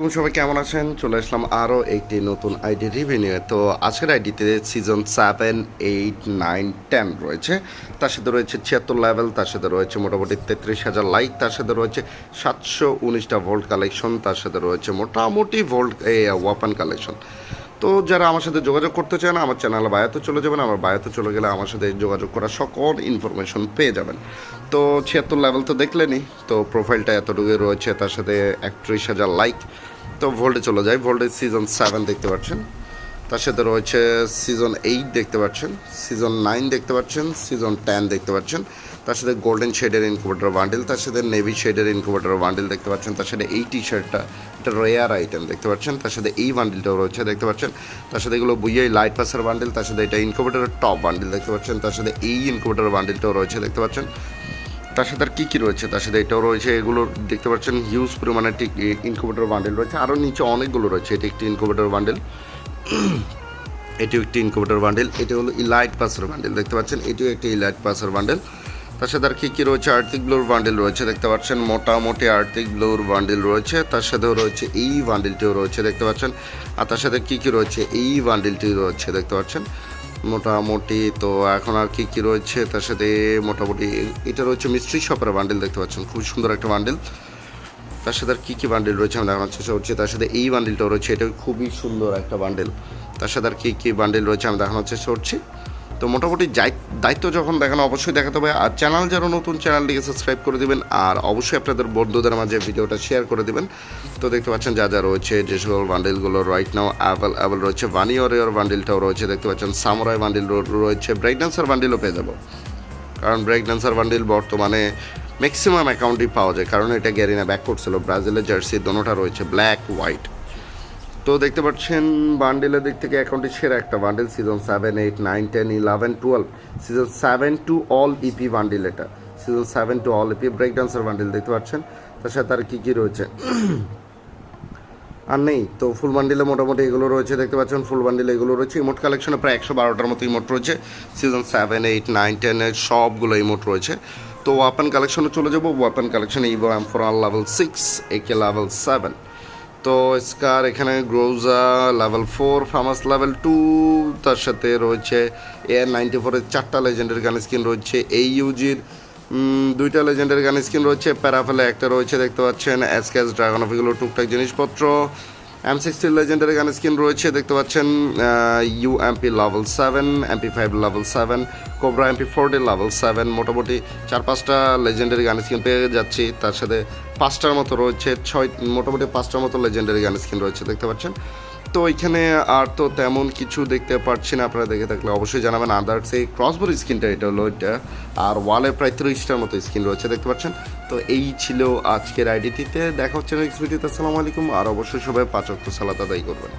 এবং সবাই কেমন আছেন? চলে আসলাম আরও একটি নতুন আইডি রিভিনিউ তো আজকের আইডিতে season seven eight nine ten রয়েছে। তার সাথে রয়েছে ছিয়াত্তর লেভেল তার সাথে রয়েছে মোটামুটি তেত্রিশ হাজার লাইক তার সাথে রয়েছে সাতশো উনিশটা ভোল্ট কালেকশন তার সাথে রয়েছে মোটামুটি ভোল্ট ওয়াপান কালেকশন তো যারা আমার সাথে যোগাযোগ করতে চান আমার চ্যানেল বায়াতে চলে যাবেন। আমার বায়াতে চলে গেলে আমার সাথে যোগাযোগ করা সকল ইনফরমেশন পেয়ে যাবেন। তো ছিয়াত্তর লেভেল তো দেখলেনই, তো প্রোফাইলটা এতটুকু রয়েছে, তার সাথে একত্রিশ হাজার লাইক তো ভোল্টে চলে যায় ভোল্টেজ সিজন সেভেন দেখতে পাচ্ছেন। তার সাথে রয়েছে সিজন এইট দেখতে পাচ্ছেন সিজন নাইন দেখতে পাচ্ছেন সিজন টেন দেখতে পাচ্ছেন। তার সাথে গোল্ডেন শেডের ইনকুবেটর বান্ডেল তার সাথে নেভি শেডের ইনকুবেটর বান্ডেল দেখতে পাচ্ছেন, তার সাথে এই টি শার্টটা এটা রেয়ার আইটেম দেখতে পাচ্ছেন, তার সাথে এই বান্ডেলটাও রয়েছে দেখতে পাচ্ছেন, তার সাথে এগুলো বুইয়াই লাইট পাসের বান্ডেল তার সাথে এটা ইনকুবেটরের টপ বান্ডেল দেখতে পাচ্ছেন, তার সাথে এই ইনকুবেটর বান্ডেলটাও রয়েছে দেখতে পাচ্ছেন, তার সাথে আর কী কী রয়েছে, তার সাথে এটাও রয়েছে, এগুলো দেখতে পাচ্ছেন হিউজ পরিমাণে ইনকুবেটর বান্ডেল রয়েছে আরও নিচে অনেকগুলো রয়েছে, এটি একটি ইনকুবেটর বান্ডেল এটিও একটি ইনকুবেটর বান্ডেল এটি হলো ইলাইট পাসের বান্ডেল দেখতে পাচ্ছেন, এটিও একটি ইলাইট পাসের বান্ডেল তার সাথে আর কী কী রয়েছে? আর্থিক ব্লুর বান্ডেল রয়েছে, দেখতে পাচ্ছেন। মোটামুটি আর্থিক ব্লোর বান্ডেল রয়েছে, তার সাথেও রয়েছে এই বান্ডেলটিও রয়েছে, দেখতে পাচ্ছেন। আর তার সাথে কী কী রয়েছে? এই বান্ডেলটি রয়েছে, দেখতে পাচ্ছেন। মোটামুটি তো এখন আর কী কী রয়েছে? তার সাথে মোটামুটি এটা রয়েছে মিস্ট্রি শপের বান্ডেল দেখতে পাচ্ছেন। খুব সুন্দর একটা বান্ডেল তার সাথে আর কী কী বান্ডেল রয়েছে আমি দেখানোর চেষ্টা করছি তার সাথে এই বান্ডেলটাও রয়েছে এটা খুবই সুন্দর একটা বান্ডেল তার সাথে আর কী কী বান্ডেল রয়েছে আমি দেখানোর চেষ্টা করছি তো মোটামুটি দায়িত্ব যখন দেখানো, অবশ্যই দেখাতে হবে। আর চ্যানেল যারা নতুন চ্যানেলটিকে সাবস্ক্রাইব করে দিবেন। আর অবশ্যই আপনাদের বন্ধুদের মাঝে ভিডিওটা শেয়ার করে দেবেন। তো দেখতে পাচ্ছেন যা যা রয়েছে, যে সকল বান্ডেলগুলো রাইট নাও অ্যাভেলেবল রয়েছে। ভানিওরিয়র বান্ডেলটাও রয়েছে। দেখতে পাচ্ছেন সামরাই বান্ডেল রয়েছে। ব্রেক ডান্সার বান্ডেলও পেয়ে যাব। কারণ ব্রেক ডান্সার বান্ডিল বর্তমানে ম্যাক্সিমাম অ্যাকাউন্টই পাওয়া যায়। কারণ এটা গ্যারিনা ব্যাক করছিল ব্রাজিলের জার্সি দোনোটা রয়েছে। ব্ল্যাক হোয়াইট তো দেখতে পাচ্ছেন, বান্ডেলের দিক থেকে অ্যাকাউন্টটি সেরা একটা bundle season seven eight nine ten eleven twelve season seven to all EP bundle এটা। Season seven to all EP break dancer bundle দেখতে পাচ্ছেন। তার সাথে আর কী কী রয়েছে? আর নেই, তো ফুল বান্ডিলে মোটামুটি এগুলো রয়েছে, দেখতে পাচ্ছেন ফুল বান্ডিলে এগুলো রয়েছে। ইমোট কালেকশনে প্রায় একশো বারোটার মতো ইমোট রয়েছে। সিজন সেভেন এইট নাইন টেনের সবগুলো ইমোট রয়েছে। তো ওয়াপেন কালেকশনে চলে যাব। ওয়াপেন কালেকশনে Evo M four level six AK level seven তো স্কার এখানে Groza level four FAMAS level two তার সাথে রয়েছে এয়ার নাইনটি ফোরের চারটা লেজেন্ডের গান স্কিন রয়েছে এই ইউজির দুইটা লেজেন্ডের গান স্কিন রয়েছে প্যারাফেলে একটা রয়েছে, দেখতে পাচ্ছেন এসকেস ড্রাগন অফ এগুলো টুকটাক জিনিসপত্র। M sixty legendary gun skin রয়েছে, দেখতে পাচ্ছেন U MP level seven MP five level seven cobra MP forty level seven মোটামুটি চার পাঁচটা লেজেন্ডারি গান স্কিন পেয়ে যাচ্ছি। তার সাথে পাঁচটার মতো রয়েছে, ছয়, মোটামুটি পাঁচটার মতো লেজেন্ডারি গান স্কিন রয়েছে, দেখতে পাচ্ছেন। তো এখানে আর তো তেমন কিছু দেখতে পাচ্ছি না, আপনারা দেখে থাকলে অবশ্যই জানাবেন। আদার্স এই ক্রসবোর স্ক্রিনটা এটা হলো এটা। আর ওয়ালে প্রায় ত্রিশটার মতো স্ক্রিন রয়েছে, দেখতে পাচ্ছেন? তো এই ছিল আজকের আইডিটিতে দেখা হচ্ছে নেক্সট ভিডিওতে আসসালামু আলাইকুম। আর অবশ্যই সবাই পাঁচ অক্ট সালাত আদায় করবেন।